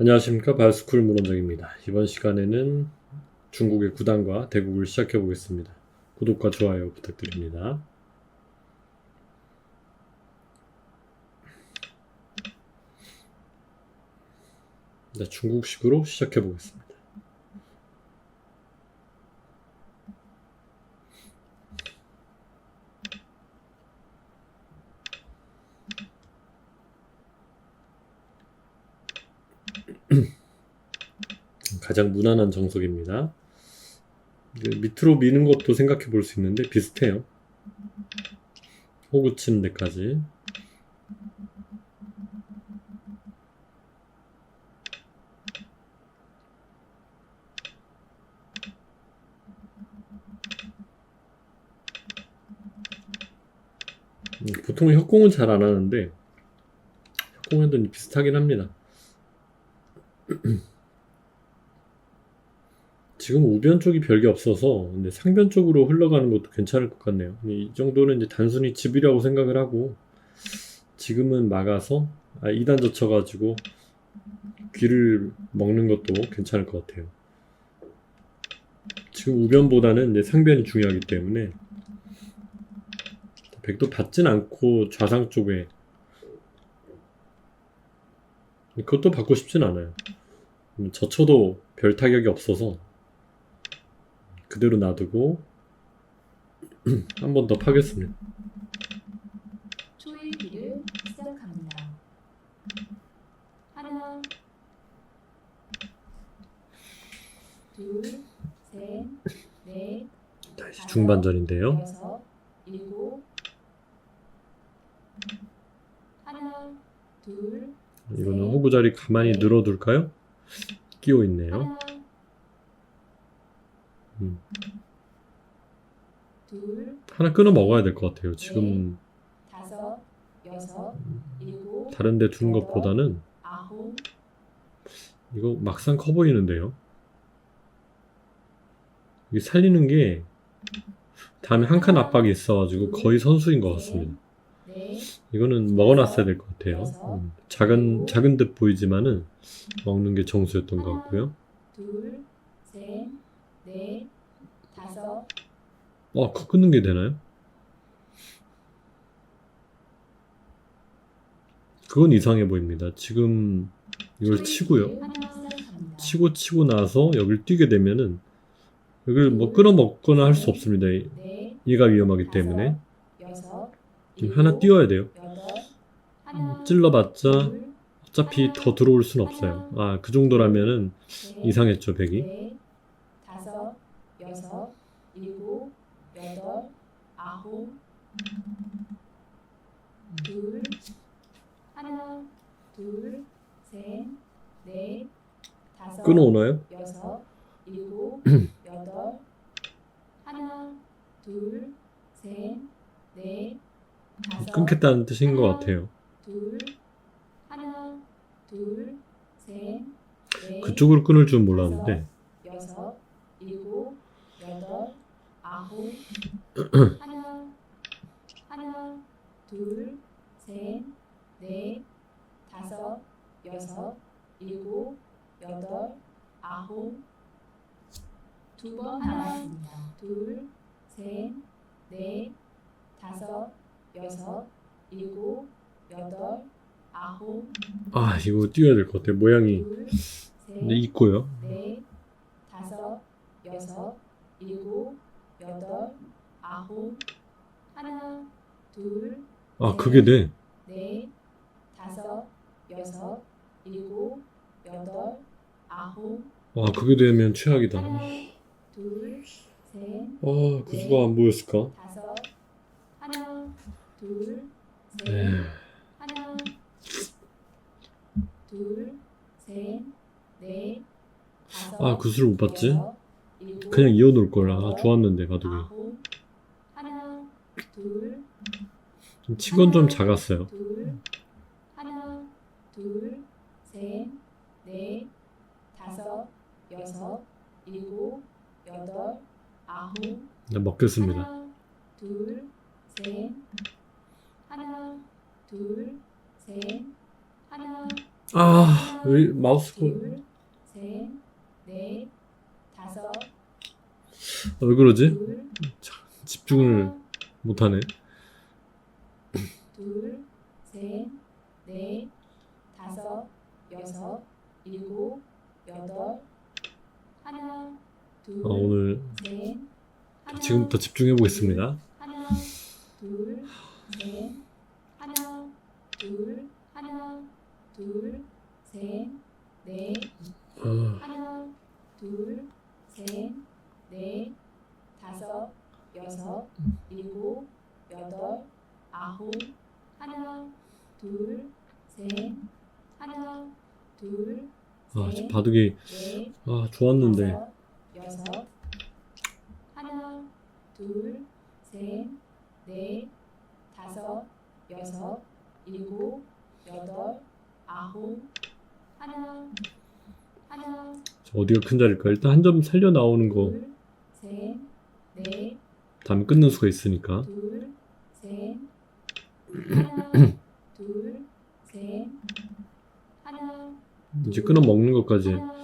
안녕하십니까 바이스쿨 문원장입니다. 이번 시간에는 중국의 구단과 대국을 시작해 보겠습니다. 구독과 좋아요 부탁드립니다. 네, 중국식으로 시작해 보겠습니다. 가장 무난한 정석입니다. 밑으로 미는 것도 생각해 볼 수 있는데 비슷해요. 호구 치는 데까지. 음, 보통 협공은 잘 안 하는데 협공해도 비슷하긴 합니다. 지금 우변 쪽이 별게 없어서 근데 상변 쪽으로 흘러가는 것도 괜찮을 것 같네요. 이 정도는 이제 단순히 집이라고 생각을 하고 지금은 막아서 아, 2단 젖혀가지고 귀를 먹는 것도 괜찮을 것 같아요. 지금 우변보다는 이제 상변이 중요하기 때문에 백도 받진 않고 좌상 쪽에 그것도 받고 싶진 않아요. 음, 젖혀도 별 타격이 없어서 그대로 놔두고 한 번 더 파겠습니다. 초일기를 시작합니다. 하나, 둘, 셋, 넷, 다시 중반전인데요. 여섯, 일곱, 하나, 둘, 이거는 호구 자리 가만히 늘어둘까요? 끼워 있네요. 하나, 음. 둘, 하나 끊어 먹어야 될 것 같아요. 지금 다섯, 여섯, 일곱, 다른 데 두는 것보다는 아홉, 이거 막상 커 보이는데요. 이게 살리는 게 다음에 한 칸 압박이 있어가지고 거의 선수인 것 같습니다. 넷, 이거는 먹어놨어야 될 것 같아요. 음, 작은 작은 듯 보이지만은 먹는 게 정수였던 것 같고요. 둘, 셋, 넷, 다섯, 어, 그 끊는 게 되나요? 그건 이상해 보입니다. 지금 이걸 치고요. 치고 치고 나서 여길 뛰게 되면은 여기를 뭐 끌어먹거나 할 수 없습니다. 넷, 얘가 위험하기 때문에 지금 하나 띄워야 돼요. 하나, 찔러봤자 둘, 어차피 더 들어올 순 없어요. 아, 그 정도라면은 셋, 이상했죠, 백이. 넷, 다섯, 여섯, 일곱, 여덟, 아홉, 둘, 하나, 둘, 셋, 넷, 다섯, 끊어오나요? 여섯, 일곱, 여덟, 하나, 둘, 셋, 넷, 다섯, 끊겠다는 뜻인 것 같아요. 둘, 하나, 둘, 셋, 넷, 그쪽으로 끊을 줄 몰랐는데 여섯, 일곱, 여덟, 아홉, 하나, 하나, 둘, 셋, 넷, 다섯, 여섯, 일곱, 여덟, 아홉, 두번 남았습니다. 둘, 셋, 넷, 다섯, 여섯, 일곱, 여덟, 아홉, 아, 이거 뛰어야 될 것 같아요. 모양이 둘, 근데 셋, 있고요. 넷, 다섯, 여섯, 일곱, 여덟, 아홉, 하나, 둘, 아, 그게 돼. 넷, 다섯, 여섯, 일곱, 여덟, 아홉, 아, 그게 되면 최악이다. 하나, 아, 둘, 셋, 구수가 안 보였을까? 다섯, 하나, 둘, 에휴. 셋, 하나, 둘, 셋, 넷, 다섯, 아, 구슬을 못 봤지? 여섯, 일곱, 그냥 이어놓을 걸. 아, 좋았는데, 바둑이. 아홉, 하나, 둘, 치곤 좀 작았어요. 둘, 하나, 둘, 셋, 넷, 다섯, 여섯, 일곱, 여덟, 아홉, 네, 먹겠습니다. 하나, 둘, 셋, 하나, 둘, 셋, 하나, 아, 왜 마우스가 둘, 셋, 넷, 다섯, 아, 왜 그러지? 둘, 집중을 하나, 못하네. 둘, 셋, 넷, 다섯, 여섯, 일곱, 여덟, 하나, 둘, 아, 오늘 셋, 하나, 지금부터 집중해 보겠습니다. 하나, 둘, 셋, 둘, 하나, 둘, 셋, 넷, 아, 하나, 둘, 셋, 넷, 다섯, 여섯, 일곱, 여덟, 아홉, 하나, 둘, 셋, 하나, 둘, 아, 저 셋, 바둑이 넷, 아 좋았는데. 다섯, 여섯, 하나, 둘, 셋, 넷, 다섯, 여섯, 일곱, 여덟, 아홉, 하나, 하나, 저 어디가 큰 자리일까? 일단 한 점 살려 나오는 거 둘, 셋, 넷, 다음에 끊는 수가 있으니까. 둘, 셋, 하나, 둘, 셋, 하나, 이제 끊어 먹는 것까지 하나,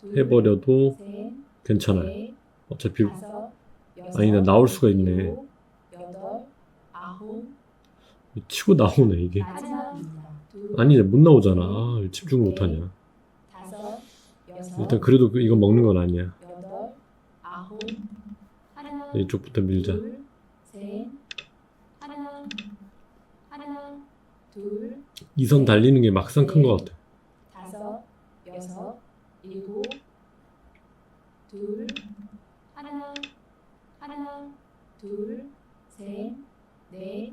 둘, 해버려도 셋, 괜찮아요. 넷, 어차피 다섯, 여섯, 아니다 나올 수가 있네. 일곱, 치고 나오네 이게. 아니 못 나오잖아. 아, 왜 집중을 못하냐. 일단 그래도 그- 이거 먹는 건 아니야. 하나, 이쪽부터 밀자. 이 선 달리는 게 막상 큰 것 같아. 다섯, 여섯, 일곱, 둘, 하나, 하나, 둘, 셋, 넷,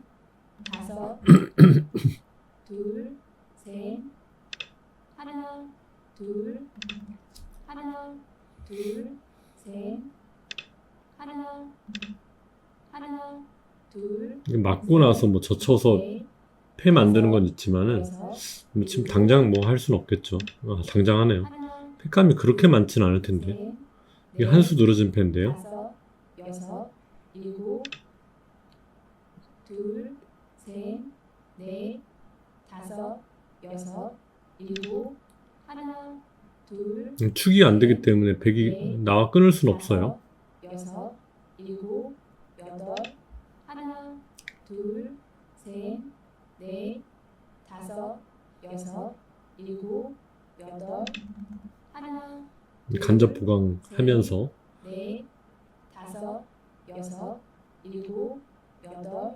다섯, 둘, 셋, 하나, 둘, 하나, 둘, 셋, 하나, 하나, 둘, 이게 맞고 나서 뭐 젖혀서 넷, 패 만드는 건 있지만은 여섯, 뭐 지금 당장 뭐할 수는 없겠죠. 아, 당장 하네요. 하나, 패감이 그렇게 많진 않을 텐데. 셋, 이게 넷, 한 수 늘어진 패인데요. 다섯, 여섯, 일곱, 둘, 셋, 넷, 다섯, 여섯, 일곱, 하나, 둘, 음, 축이 안 되기 때문에 백이 나와 끊을 수는 없어요. 여섯, 일곱, 여덟, 하나, 둘, 셋, 넷, 다섯, 여섯, 일곱, 여덟, 하나, 간접 보강하면서 넷, 다섯, 여섯, 일곱, 여덟,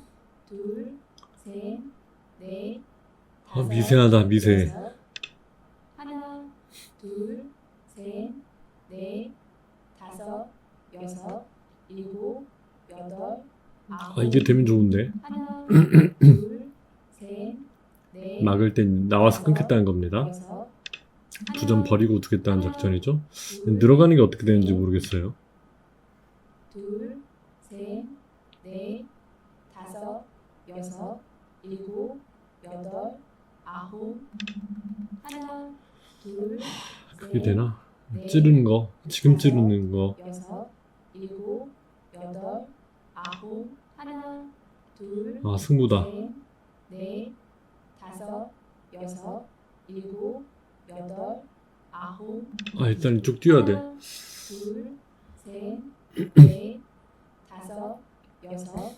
둘, 셋, 넷, 아, 다섯, 미세하다 미세. 여섯, 하나, 둘, 셋, 넷, 다섯, 여섯, 일곱, 여덟, 아홉, 아 이게 되면 좋은데 하나, 둘, 셋, 넷, 막을 땐 나와서 끊겠다는 겁니다. 여섯, 두 점 하나, 버리고 두겠다는 작전이죠. 둘, 늘어가는 게 어떻게 되는지 모르겠어요. 둘, 셋, 넷, 여섯, 일곱, 여덟, 아홉, 하나, 둘, 그게 셋, 되나? 넷, 찌르는 거 지금 찌르는 거 여섯, 일곱, 여덟, 아홉, 하나, 둘, 아 승부다. 셋, 넷, 다섯, 여섯, 일곱, 여덟, 아홉, 아 일단 이쪽 뛰어야 돼. 하나, 둘, 셋, 넷, 다섯, 여섯,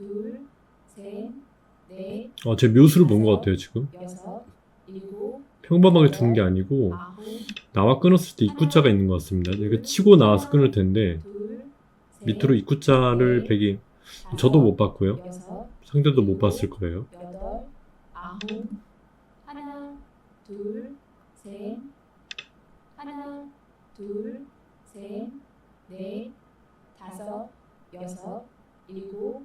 둘, 셋, 넷, 아, 제 묘수를 본 것 같아요 지금. 여섯, 일곱, 평범하게 두는 게 아니고 아홉, 나와 끊었을 때 입구자가 있는 것 같습니다. 이거 치고 나와서 끊을 텐데 둘, 셋, 밑으로 입구자를 백이 다섯, 저도 못 봤고요. 여섯, 상대도 못 봤을 거예요. 여덟, 아홉, 하나, 둘, 셋, 하나, 둘, 셋, 넷, 다섯, 여섯, 일곱,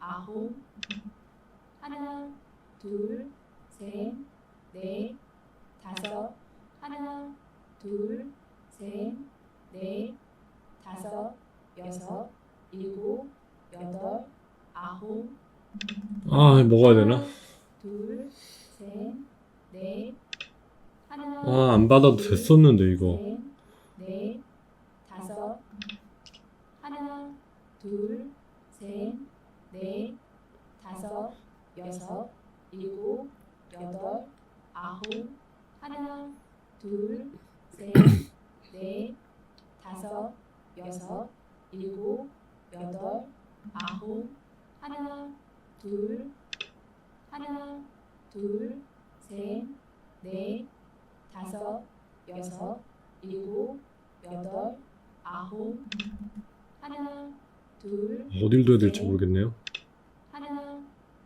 아홉, 하나, 둘, 셋, 넷, 다섯, 하나, 둘, 셋, 넷, 다섯, 여섯, 일곱, 여덟, 아홉, 아, 먹어야 되나? 둘, 셋, 넷, 하나, 아, 안 받아도 됐었는데, 이거. 셋, 넷, 다섯, 하나, 둘, 셋, 넷, 다섯, 여섯, 일곱, 여덟, 아홉, 하나, 둘, 셋, 넷, 다섯, 여섯, 일곱, 여덟, 아홉, 하나, 둘, 하나, 둘, 셋, 넷, 다섯, 여섯, 일곱, 여덟, 아홉, 하나, 둘, 어딜 둬야 될지 모르겠네요.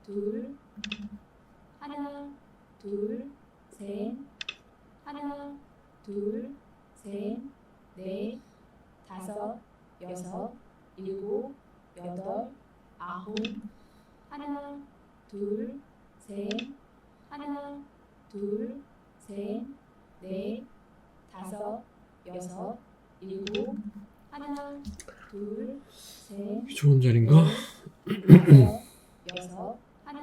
둘, 하나, 둘, 셋, 하나, 둘, 셋, 넷, 다섯, 여섯, 일곱, 여덟, 아홉, 하나, 둘, 셋, 하나, 둘, 셋, 넷, 다섯, 여섯, 일곱, 하나, 둘, 셋, 좋은 자리인가? 다섯, 여섯,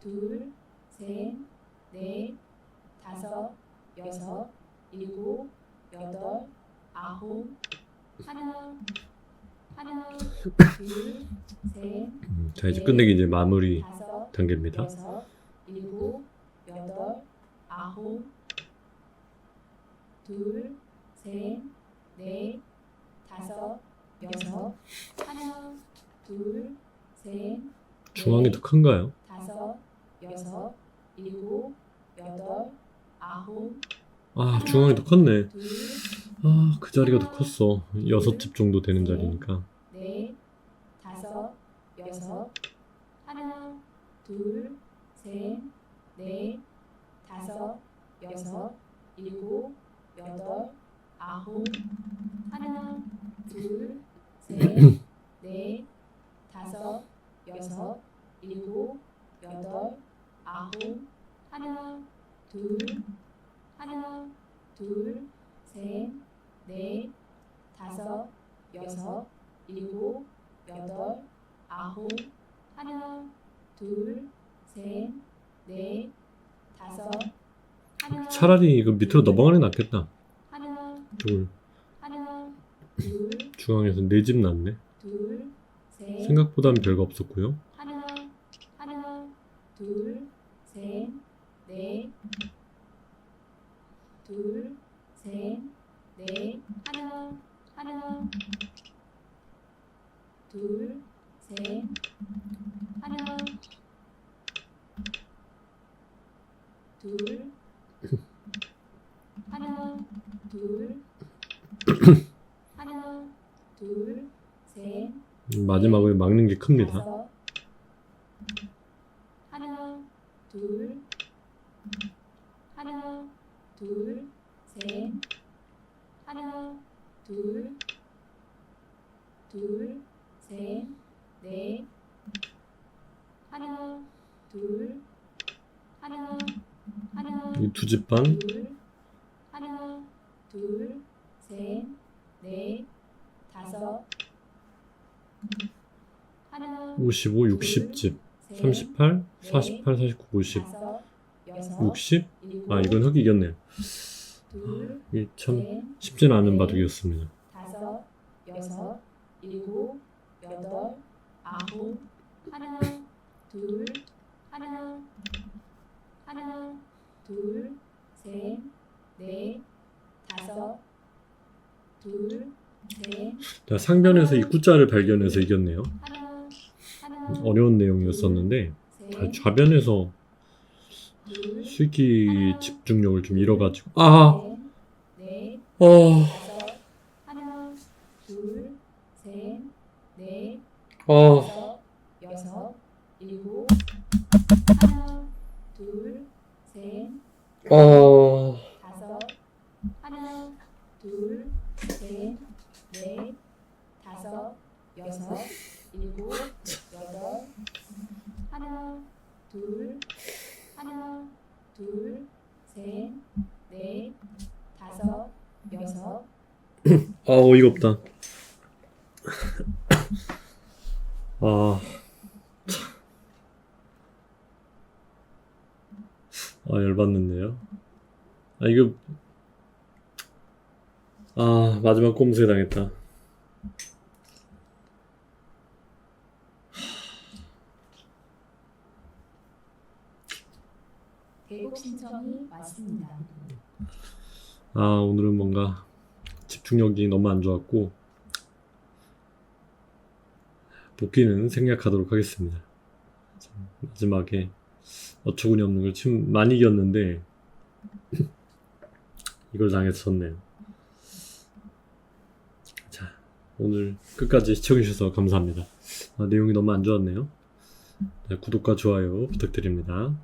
둘, 셋, 넷, 다섯, 여섯, 일곱, 여덟, 아홉, 하나, 하나, 둘, 셋, 음, 자, 이제 끝내기 이제 마무리 다섯, 단계입니다. 여섯, 일곱, 여덟, 아홉, 둘, 셋, 넷, 다섯, 여섯, 하나, 둘, 셋, 중앙이 더 큰가요? 다섯, 여섯, 일곱, 여덟, 아홉, 아, 중앙이 더 컸네. 둘, 아, 그 자리가 더 컸어. 여섯 집 정도 되는 자리니까. 넷, 다섯, 여섯, 하나, 둘, 셋, 넷, 다섯, 여섯, 일곱, 여덟, 아홉, 하나, 둘, 셋, 넷, 다섯, 여섯, 일곱, 여덟, 아홉, 하나, 둘, 하나, 둘, 셋, 넷, 다섯, 여섯, 일곱, 여덟, 아홉, 하나, 둘, 셋, 넷, 다섯, 하나, 차라리 이거 밑으로 넘어가는 게 낫겠다. 하나, 둘. 하나, 둘, 중앙에서 네 집 났네. 둘, 셋, 생각보다는 별거 없었고요. 하나, 하나, 둘, 셋, 넷, 둘, 셋, 넷, 하나, 하나, 둘, 셋, 하나, 둘, 하나, 둘, 하나, 둘, 셋, 음, 마지막을 막는 게 큽니다. 다섯, 하나, 둘, 하나, 둘, 셋, 하나, 둘, 둘, 셋, 넷, 하나, 둘, 하나, 하나, 이 두 집 반. 둘, 하나, 둘, 셋, 넷, 다섯, 하나, 55, 60집. 셋, 38, 48, 49, 50. 다섯, 여섯, 60? 일곱, 아, 이건 흑이 이겼네요. 둘, 이게 참 셋, 쉽지는 않은 바둑이었습니다. 다섯, 여섯, 일곱, 여덟, 아홉, 하나, 둘, 하나, 하나, 둘, 셋, 넷, 다섯, 둘, 셋, 자, 상변에서 이 구자를 발견해서 이겼네요. 하나, 하나, 어려운 내용이었었는데 셋, 아, 좌변에서 둘, 수익기 집중력을 좀 잃어가지고. 아, 아, 다섯, 하나, 둘, 셋, 넷, 아, 다섯, 여섯, 일곱, 하나, 둘, 셋, 아, 다섯, 하나, 둘, 셋, 넷, 다섯, 여섯, 일곱, 여덟, 하나, 둘, 하나, 둘, 셋, 넷, 다섯, 여섯, 아 어이가 없다. 아, 참. 아 열받는데요. 아 이거 아 마지막 꼼수에 당했다. 대국 신청이 왔습니다. 아 오늘은 뭔가 집중력이 너무 안 좋았고 복귀는 생략하도록 하겠습니다. 참, 마지막에 어처구니 없는 걸참 많이 이겼는데 이걸 당했었네요. 자 오늘 끝까지 시청해주셔서 감사합니다. 아, 내용이 너무 안 좋았네요. 네, 구독과 좋아요 부탁드립니다.